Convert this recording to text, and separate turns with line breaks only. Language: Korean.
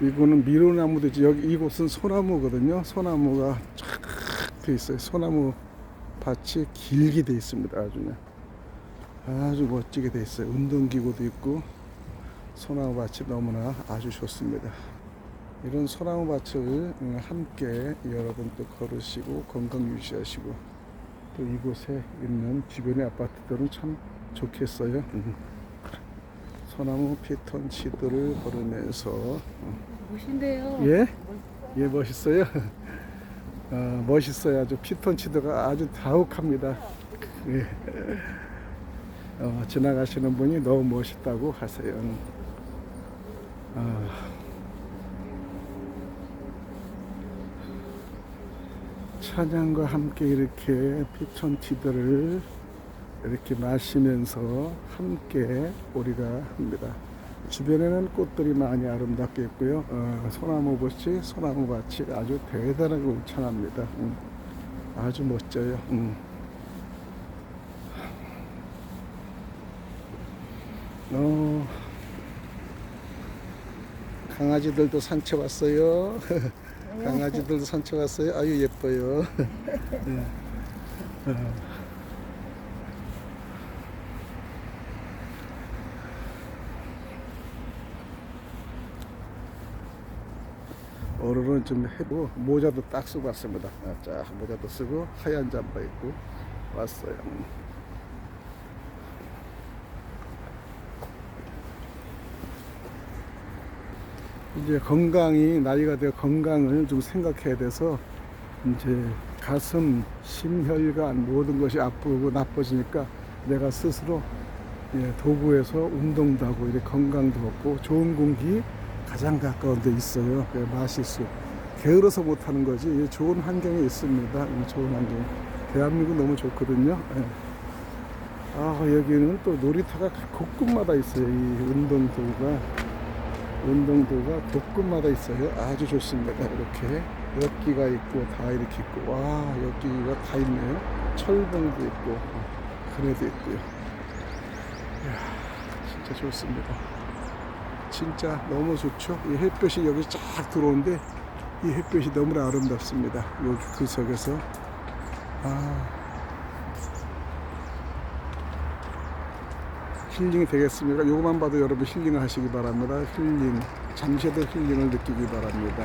이거는 미로나무도지 여기 이곳은 소나무거든요. 소나무가 쫙돼 있어요. 소나무 밭이 길게 돼 있습니다. 아주. 아주 멋지게 돼 있어요. 운동기구도 있고 소나무 밭이 너무나 아주 좋습니다. 이런 소나무 밭을 음, 함께 여러분 또 걸으시고 건강 유지하시고 또 이곳에 있는 주변의 아파트들은 참 좋겠어요. 음. 소나무 피톤치드를 걸으면서
멋인데요.
예? 예 멋있어요. 어, 멋있어요. 아주 피톤치드가 아주 다욱합니다. 예. 어, 지나가시는 분이 너무 멋있다고 하세요. 아, 찬양과 함께 이렇게 피톤치드를 이렇게 마시면서 함께 우리가 합니다. 주변에는 꽃들이 많이 아름답게 있고요. 어, 소나무 밭이 소나무 밭이 아주 대단하게 울창합니다. 음, 아주 멋져요. 음. 어, 강아지들도 산책 왔어요. 강아지들도 산책 왔어요. 아유 예뻐요. 네. 어. 오늘은 좀 해고 모자도 딱 쓰고 왔습니다. 아, 자 모자도 쓰고 하얀 잠바 입고 왔어요. 음. 이제 건강이 나이가 되어 건강을 좀 생각해야 돼서 이제 가슴, 심혈관 모든 것이 아프고 나빠지니까 내가 스스로 예, 도구에서 운동도 하고 이렇게 건강도 먹고 좋은 공기 가장 가까운 데 있어요. 그 마실수. 게을러서 못하는 거지. 이 좋은 환경에 있습니다. 이 좋은 환경. 대한민국 너무 좋거든요. 예. 아 여기는 또 놀이터가 곳곳마다 있어요. 이 운동도가 운동도가 곳곳마다 있어요. 아주 좋습니다. 이렇게 엽기가 있고 다 이렇게 있고 와 엽기가 다 있네요. 철봉도 있고 그네도 있고요. 이야, 진짜 좋습니다. 진짜 너무 좋죠. 이 햇볕이 여기 쫙 들어오는데 이 햇볕이 너무나 아름답습니다. 요 구석에서 아 힐링이 되겠습니까? 요것만 봐도 여러분 힐링을 하시기 바랍니다. 힐링 잠시라도 힐링을 느끼기 바랍니다.